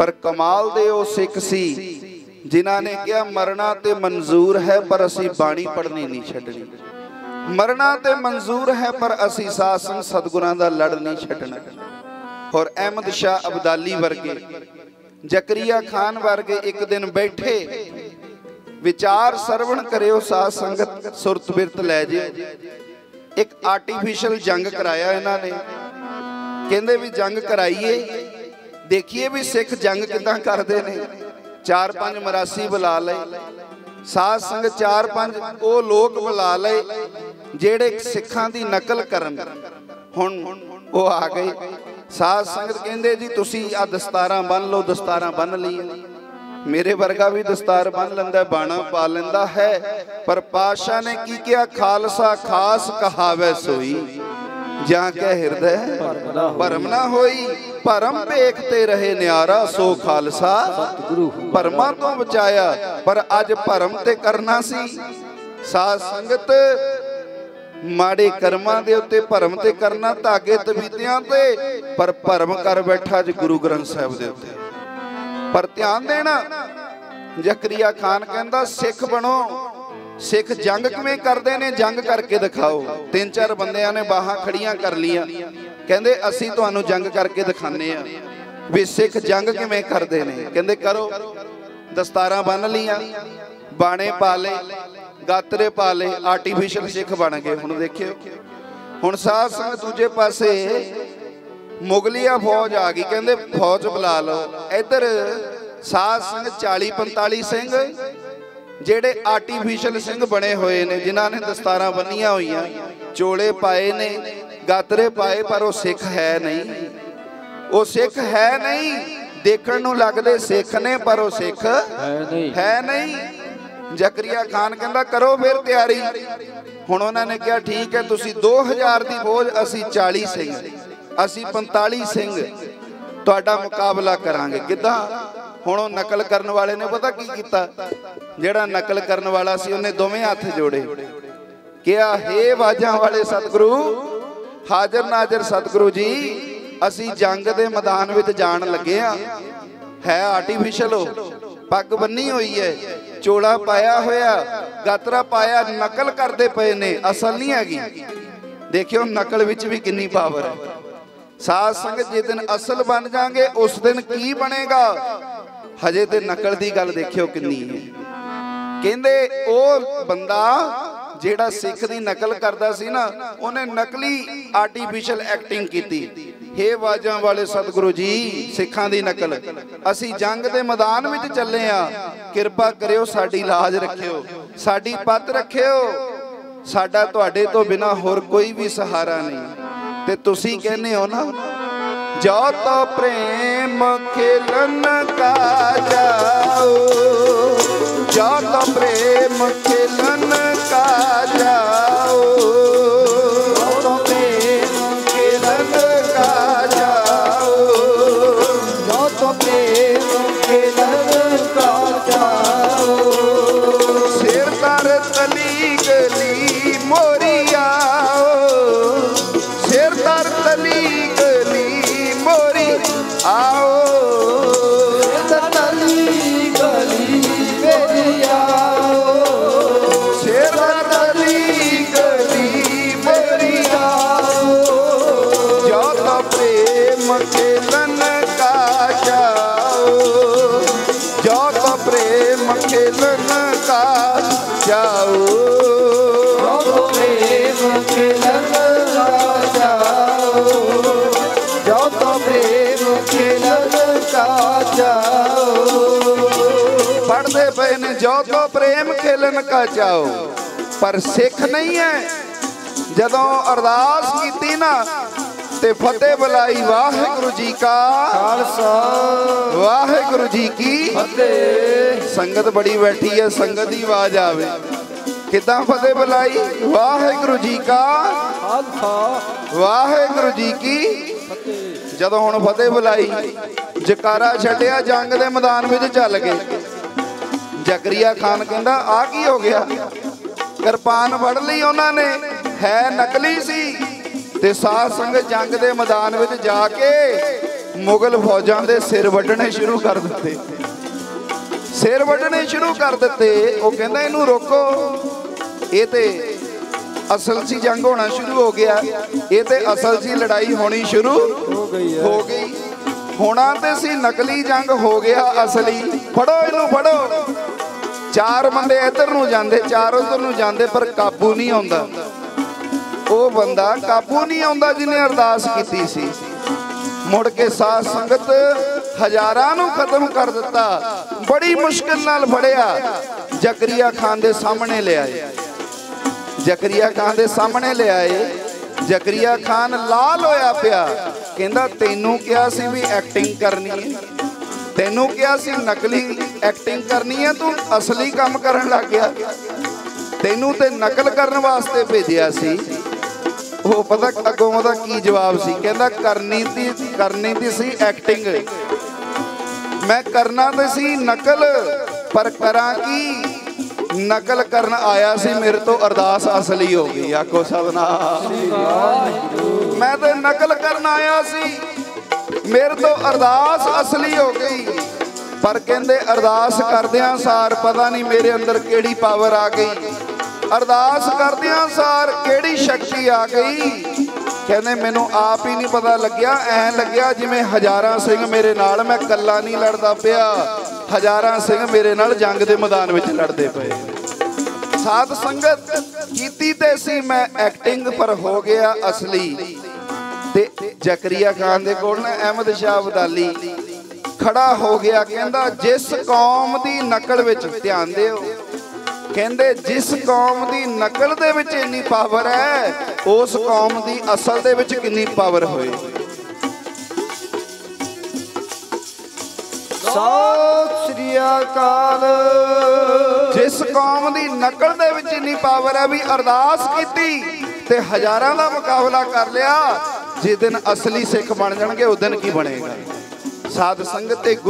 ਪਰ ਕਮਾਲ ਦੇ ਉਹ ਸਿੱਖ ਸੀ, ਜਿਨ੍ਹਾਂ ਨੇ ਕਿਹਾ, ਮਰਨਾ ਤੇ ਮਨਜ਼ੂਰ ਹੈ, ਪਰ ਅਸੀਂ ਬਾਣੀ ਪੜ੍ਹਨੀ ਨਹੀਂ ਛੱਡਣੀ। ਮਰਨਾ ਤੇ ਮਨਜ਼ੂਰ ਹੈ, ਪਰ ਅਸੀਂ ਸਾਧ ਸੰਗ ਸਤਗੁਰਾਂ ਦਾ ਲੜ ਨਹੀਂ ਛੱਡਣਾ। ਔਰ ਅਹਿਮਦ ਸ਼ਾਹ ਅਬਦਾਲੀ ਵਰਗੇ, ਜ਼ਕਰੀਆ ਖਾਨ ਵਰਗੇ ਇੱਕ ਦਿਨ ਬੈਠੇ, ਵਿਚਾਰ ਸਰਵਣ ਕਰਿਓ ਸਾਧ ਸੰਗਤ ਸੁਰਤ ਬਿਰਤ ਲੈ ਜੇ। ਇੱਕ ਆਰਟੀਫੀਸ਼ੀਅਲ ਜੰਗ ਕਰਾਇਆ ਇਹਨਾਂ ਨੇ। ਕਹਿੰਦੇ ਵੀ ਜੰਗ ਕਰਾਈਏ। ਦੇਖੀਏ ਵੀ ਸਿੱਖ ਜੰਗ ਕਿਦਾਂ ਕਰਦੇ ਨੇ। ਚਾਰ ਪੰਜ ਮਰਾਸੀ ਬੁਲਾ ਲਏ ਸਾਧ ਸੰਗਤ ਚਾਰ ਪੰਜ ਉਹ ਲੋਕ ਬੁਲਾ ਲਏ, ਜਿਹੜੇ ਸਿੱਖਾਂ ਦੀ ਨਕਲ ਕਰਨ। ਹੁਣ ਉਹ ਆ ਗਏ। ਸਾਧ ਸੰਗਤ ਕਹਿੰਦੇ, ਜੀ, ਤੁਸੀਂ ਆ ਦਸਤਾਰਾਂ ਬੰਨ ਲਓ, ਦਸਤਾਰਾਂ ਬੰਨ ਲਈਏ ਮੇਰੇ ਵਰਗਾ ਵੀ ਦਸਤਾਰ ਬੰਨ ਲੈਂਦਾ, ਬਾਣਾ ਪਾ ਲੈਂਦਾ ਹੈ। ਪਰ ਪਾਸ਼ਾ ਨੇ ਕੀ ਕਿਹਾ? ਖਾਲਸਾ ਖਾਸ ਕਹਾਵੇ ਸੋਈ। ਜਾਂ ਕਹ ਹਿਰਦੈ, ਭਰਮ ਨਾ ਹੋਈ, ਭਰਮ ਵੇਖਤੇ ਰਹੇ ਨਿਆਰਾ ਸੋ ਖਾਲਸਾ। ਭਰਮਾਂ ਤੋਂ ਬਚਾਇਆ, ਪਰ ਅੱਜ ਭਰਮ ਤੇ ਕਰਨਾ ਸੀ। ਸਾਧ ਸੰਗਤ ਮਾੜੇ ਕਰਮਾਂ ਦੇ ਉੱਤੇ ਭਰਮ ਤੇ ਕਰਨਾ ਧਾਗੇ ਤਵੀਤਿਆਂ ਤੇ, ਪਰ ਭਰਮ ਕਰ ਬੈਠਾ ਅੱਜ ਗੁਰੂ ਗ੍ਰੰਥ ਸਾਹਿਬ ਦੇ ਉੱਤੇ। ਪਰ ਧਿਆਨ ਦੇਣਾ, ਜ਼ਕਰੀਆ ਖਾਨ ਕਹਿੰਦਾ, ਸਿੱਖ ਬਣੋ। ਸਿੱਖ ਜੰਗ ਕਿਵੇਂ ਕਰਦੇ ਨੇ? ਜੰਗ ਕਰਕੇ ਦਿਖਾਓ। ਤਿੰਨ ਚਾਰ ਬੰਦਿਆਂ ਨੇ ਬਾਹਾਂ ਖੜੀਆਂ ਕਰ ਲੀਆਂ ਕਹਿੰਦੇ, ਅਸੀਂ ਤੁਹਾਨੂੰ ਜੰਗ ਕਰਕੇ ਦਿਖਾਣੇ ਆ ਵੀ ਸਿੱਖ ਜੰਗ ਕਿਵੇਂ ਕਰਦੇ ਨੇ। ਕਹਿੰਦੇ, ਕਰੋ। ਦਸਤਾਰਾਂ ਬੰਨ ਲੀਆਂ ਬਾਣੇ ਪਾ ਲਏ। ਗਾਤਰੇ ਪਾ ਲਏ। ਆਰਟੀਫੀਸ਼ੀਅਲ ਸਿੱਖ ਬਣ ਗਏ। ਹੁਣ ਦੇਖਿਓ। ਹੁਣ ਸਾਧ ਸੰਗ ਦੂਜੇ ਪਾਸੇ ਮੁਗਲੀਆ ਫੌਜ ਆ ਗਈ। ਕਹਿੰਦੇ, ਫੌਜ ਬੁਲਾ ਲਓ। ਇੱਧਰ ਸਾਧ ਸਿੰਘ 40 45 ਸਿੰਘ ਜਿਹੜੇ ਆਰਟੀਫੀਸ਼ੀਅਲ ਸਿੰਘ ਬਣੇ ਹੋਏ ਨੇ, ਜਿਨ੍ਹਾਂ ਨੇ ਦਸਤਾਰਾਂ ਬੰਨੀਆਂ ਹੋਈਆਂ, ਚੋਲੇ ਪਾਏ ਨੇ, ਗਾਤਰੇ ਪਾਏ, ਪਰ ਉਹ ਸਿੱਖ ਹੈ ਨਹੀਂ। ਉਹ ਸਿੱਖ ਹੈ ਨਹੀਂ, ਦੇਖਣ ਨੂੰ ਲੱਗਦੇ ਸਿੱਖ ਨੇ, ਪਰ ਉਹ ਸਿੱਖ ਹੈ ਨਹੀਂ। ਜ਼ਕਰੀਆ ਖਾਨ ਕਹਿੰਦਾ, ਕਰੋ ਫਿਰ ਤਿਆਰੀ। ਹੁਣ ਉਹਨਾਂ ਨੇ ਕਿਹਾ, ਠੀਕ ਹੈ, ਤੁਸੀਂ 2000 ਦੀ ਬੋਝ, ਅਸੀਂ 40 ਸਿੰਘ, ਅਸੀਂ 45 ਸਿੰਘ, ਤੁਹਾਡਾ ਮੁਕਾਬਲਾ ਕਰਾਂਗੇ। ਕਿੱਦਾਂ? ਹੁਣ ਉਹ ਨਕਲ ਕਰਨ ਵਾਲੇ ਨੇ ਪਤਾ ਕੀ ਕੀਤਾ? ਜਿਹੜਾ ਨਕਲ ਕਰਨ ਵਾਲਾ ਸੀ, ਉਹਨੇ ਦੋਵੇਂ ਹੱਥ ਜੋੜੇ। ਕਿਹਾ, ਹੇ ਬਾਜਾਂ ਵਾਲੇ ਸਤਿਗੁਰੂ, ਹਾਜ਼ਰ ਨਾਜ਼ਰ ਸਤਿਗੁਰੂ ਜੀ, ਅਸੀਂ ਜੰਗ ਦੇ ਮੈਦਾਨ ਵਿੱਚ ਜਾਣ ਲੱਗੇ ਆ ਹੈ ਆਰਟੀਫੀਸ਼ਲ ਹੋ ਪੱਗ ਬੰਨੀ ਹੋਈ ਹੈ, ਚੋਲਾ ਪਾਇਆ ਹੋਇਆ, ਗਾਤਰਾ ਪਾਇਆ, ਨਕਲ ਕਰਦੇ ਪਏ ਨੇ, ਅਸਲ ਨਹੀਂ ਹੈਗੀ। ਦੇਖਿਓ, ਨਕਲ ਵਿੱਚ ਵੀ ਕਿੰਨੀ ਪਾਵਰ ਹੈ। ਸਾਧ ਸੰਗਤ ਜੇ ਦਿਨ ਅਸਲ ਬਣ ਜਾਗੇ, ਉਸ ਦਿਨ ਕੀ ਬਣੇਗਾ? ਹਜੇ ਤੇ ਨਕਲ ਦੀ ਗੱਲ ਦੇਖਿਓ ਕਿੰਨੀ ਹੈ। ਕਹਿੰਦੇ ਉਹ ਬੰਦਾ ਜਿਹੜਾ ਸਿੱਖ ਦੀ ਨਕਲ ਕਰਦਾ ਸੀ ਨਾ, ਉਹਨੇ ਨਕਲੀ ਆਰਟੀਫੀਸ਼ੀਅਲ ਐਕਟਿੰਗ ਕੀਤੀ। ਹੇ ਬਾਜਾਂ ਵਾਲੇ ਸਤਿਗੁਰੂ ਜੀ, ਸਿੱਖਾਂ ਦੀ ਨਕਲ। ਅਸੀਂ ਜੰਗ ਦੇ ਮੈਦਾਨ ਵਿੱਚ ਚੱਲੇ ਆ। ਕਿਰਪਾ ਕਰਿਓ ਸਾਡੀ ਲਾਜ ਰੱਖਿਓ। ਸਾਡੀ ਪੱਤ ਰੱਖਿਓ। ਸਾਡਾ ਤੁਹਾਡੇ ਤੋਂ ਬਿਨਾ ਹੋਰ ਕੋਈ ਵੀ ਸਹਾਰਾ ਨਹੀਂ। ਤੇ ਤੁਸੀਂ ਕਹਿੰਦੇ ਹੋ ਨਾ ਜੋ ਤੋ ਪ੍ਰੇਮ ਖੇਲਨ ਕਾ ਜਾਓ ਜੋ ਤੋ ਪ੍ਰੇਮ ਜਾਓ ਜੋ ਤੋ ਪ੍ਰੇਮ ਖੇਲਨ ਕਾ ਜਾਓ ਜੋ ਤੋ ਪ੍ਰੇਮ ਖੇਲਨ ਕਾ ਜਾਓ ਪੜਦੇ ਪਏ ਨੇ ਜੋ ਤੋ ਪ੍ਰੇਮ ਖੇਲਨ ਕਾ ਪਰ ਸਿੱਖ ਨਹੀਂ ਹੈ। ਜਦੋਂ ਅਰਦਾਸ ਕੀਤੀ ਨਾ ਤੇ ਫਤਿਹ ਬੁਲਾਈ ਵਾਹਿਗੁਰੂ ਜੀ ਕਾ ਖਾਲਸਾ। ਵਾਹਿਗੁਰੂ ਜੀ ਕੀ ਫਤਿਹ। ਸੰਗਤ ਬੜੀ ਬੈਠੀ ਹੈ, ਸੰਗਤ ਦੀ ਆਵਾਜ਼ ਆਵੇ। ਕਿਦਾਂ ਫਤਿਹ ਬੁਲਾਈ? ਵਾਹਿਗੁਰੂ ਜੀ ਕਾ ਖਾਲਸਾ। ਵਾਹਿਗੁਰੂ ਜੀ ਕੀ ਜਦੋਂ ਹੁਣ ਫਤਿਹ ਬੁਲਾਈ, ਜਕਾਰਾ ਛੱਡਿਆ, ਜੰਗ ਦੇ ਮੈਦਾਨ ਵਿੱਚ ਚੱਲ ਗਏ। ਜ਼ਕਰੀਆ ਖਾਨ ਕਹਿੰਦਾ ਆ ਕੀ ਹੋ ਗਿਆ? ਕਿਰਪਾਨ ਵੜ ਲਈ ਉਹਨਾਂ ਨੇ, ਹੈ ਨਕਲੀ ਸੀ। ਤੇ ਸਾਧ ਸੰਗਤ ਜੰਗ ਦੇ ਮੈਦਾਨ ਵਿੱਚ ਜਾ ਕੇ ਮੁਗਲ ਫੌਜਾਂ ਦੇ ਸਿਰ ਵੱਢਣੇ ਸ਼ੁਰੂ ਕਰ ਦਿੱਤੇ। ਸਿਰ ਵੱਢਣੇ ਸ਼ੁਰੂ ਕਰ ਦਿੱਤੇ। ਉਹ ਕਹਿੰਦਾ, ਇਹਨੂੰ ਰੋਕੋ। ਇਹ ਤੇ ਅਸਲ 'ਚ ਜੰਗ ਹੋਣਾ ਸ਼ੁਰੂ ਹੋ ਗਿਆ। ਇਹ ਤੇ ਅਸਲ 'ਚ ਲੜਾਈ ਹੋਣੀ ਸ਼ੁਰੂ ਹੋ ਗਈ ਹੈ ਹੋ ਗਈ। ਹੋਣਾ ਤੇ ਸੀ, ਨਕਲੀ ਜੰਗ ਹੋ ਗਿਆ ਅਸਲੀ। ਫੜੋ ਇਹਨੂੰ, ਫੜੋ। ਚਾਰ ਬੰਦੇ ਇੱਧਰ ਨੂੰ ਜਾਂਦੇ, ਚਾਰ ਉਧਰ ਨੂੰ ਜਾਂਦੇ, ਪਰ ਕਾਬੂ ਨਹੀਂ ਆਉਂਦਾ। ਉਹ ਬੰਦਾ ਕਾਬੂ ਨਹੀਂ ਆਉਂਦਾ ਜਿਹਨੇ ਅਰਦਾਸ ਕੀਤੀ ਸੀ। ਮੁੜ ਕੇ ਸਾਧ ਸੰਗਤ ਹਜ਼ਾਰਾਂ ਨੂੰ ਖਤਮ ਕਰ ਦਿੱਤਾ। ਬੜੀ ਮੁਸ਼ਕਿਲ ਨਾਲ ਫੜਿਆ। ਜ਼ਕਰੀਆ ਖਾਨ ਦੇ ਸਾਹਮਣੇ ਲਿਆਏ ਜ਼ਕਰੀਆ ਖਾਨ ਦੇ ਸਾਹਮਣੇ ਲਿਆਏ ਜ਼ਕਰੀਆ ਖਾਨ ਲਾਲ ਹੋਇਆ ਪਿਆ। ਕਹਿੰਦਾ, ਤੈਨੂੰ ਕਿਹਾ ਸੀ ਵੀ ਐਕਟਿੰਗ ਕਰਨੀ ਹੈ। ਤੈਨੂੰ ਕਿਹਾ ਸੀ ਨਕਲੀ ਐਕਟਿੰਗ ਕਰਨੀ ਹੈ। ਤੂੰ ਅਸਲੀ ਕੰਮ ਕਰਨ ਲੱਗ ਗਿਆ। ਤੈਨੂੰ ਤੇ ਨਕਲ ਕਰਨ ਵਾਸਤੇ ਭੇਜਿਆ ਸੀ। ਉਹ ਪਤਾ ਅੱਗੋਂ ਉਹਦਾ ਕੀ ਜਵਾਬ ਸੀ? ਕਹਿੰਦਾ, ਕਰਨੀ ਦੀ ਕਰਨੀ ਦੀ ਸੀ ਐਕਟਿੰਗ ਮੈਂ ਕਰਨਾ ਤੇ ਸੀ ਨਕਲ, ਪਰ ਕਰਾਂ ਕੀ? ਨਕਲ ਕਰਨ ਆਇਆ ਸੀ ਮੇਰੇ ਤੋਂ ਅਰਦਾਸ ਅਸਲੀ ਹੋ ਗਈ, ਆਖੋ ਸਭਨਾ। ਮੈਂ ਤੇ ਨਕਲ ਕਰਨ ਆਇਆ ਸੀ, ਮੇਰੇ ਤੋਂ ਅਰਦਾਸ ਅਸਲੀ ਹੋ ਗਈ। ਪਰ ਕਹਿੰਦੇ ਅਰਦਾਸ ਕਰਦਿਆਂ ਸਾਰ ਪਤਾ ਨਹੀਂ ਮੇਰੇ ਅੰਦਰ ਕਿਹੜੀ ਪਾਵਰ ਆ ਗਈ। ਅਰਦਾਸ ਕਰਦਿਆਂ ਸਾਰ ਕਿਹੜੀ ਸ਼ਕਤੀ ਆ ਗਈ। ਕਹਿੰਦੇ, ਮੈਨੂੰ ਆਪ ਹੀ ਨਹੀਂ ਪਤਾ ਲੱਗਿਆ। ਐ ਲੱਗਿਆ ਜਿਵੇਂ ਹਜ਼ਾਰਾਂ ਸਿੰਘ ਮੇਰੇ ਨਾਲ, ਮੈਂ ਕੱਲਾ ਨਹੀਂ ਲੜਦਾ ਪਿਆ। ਹਜ਼ਾਰਾਂ ਸਿੰਘ ਮੇਰੇ ਨਾਲ ਜੰਗ ਦੇ ਮੈਦਾਨ ਵਿੱਚ ਲੜਦੇ ਪਏ। ਸਾਧ ਸੰਗਤ ਕੀਤੀ ਤੇ ਸੀ ਮੈਂ ਐਕਟਿੰਗ ਪਰ ਹੋ ਗਿਆ ਅਸਲੀ। ਤੇ ਜ਼ਕਰੀਆ ਖਾਨ ਦੇ ਕੋਲ ਨਾ ਅਹਿਮਦ ਸ਼ਾਹ ਅਬਦਾਲੀ ਖੜਾ ਹੋ ਗਿਆ, ਕਹਿੰਦਾ, ਜਿਸ ਕੌਮ ਦੀ ਨਕਲ ਵਿੱਚ ਧਿਆਨ ਦਿਓ ਕਹਿੰਦੇ ਜਿਸ ਕੌਮ ਦੀ ਨਕਲ ਦੇ ਵਿੱਚ ਇੰਨੀ ਪਾਵਰ ਹੈ, ਉਸ ਕੌਮ ਦੀ ਅਸਲ ਦੇ ਵਿੱਚ ਕਿੰਨੀ ਪਾਵਰ ਹੋਏ। ਸਤਿ ਸ੍ਰੀ ਅਕਾਲ। ਜਿਸ ਕੌਮ ਦੀ ਨਕਲ ਦੇ ਵਿੱਚ ਇੰਨੀ ਪਾਵਰ ਹੈ ਵੀ ਅਰਦਾਸ ਕੀਤੀ ਤੇ ਹਜ਼ਾਰਾਂ ਦਾ ਮੁਕਾਬਲਾ ਕਰ ਲਿਆ, ਜਿਸ ਦਿਨ ਅਸਲੀ ਸਿੱਖ ਬਣ ਜਾਣਗੇ, ਉਸ ਦਿਨ ਕੀ ਬਣੇਗਾ? ਸਾਧ ਸੰਗਤ ਤੇ ਗੁਰੂ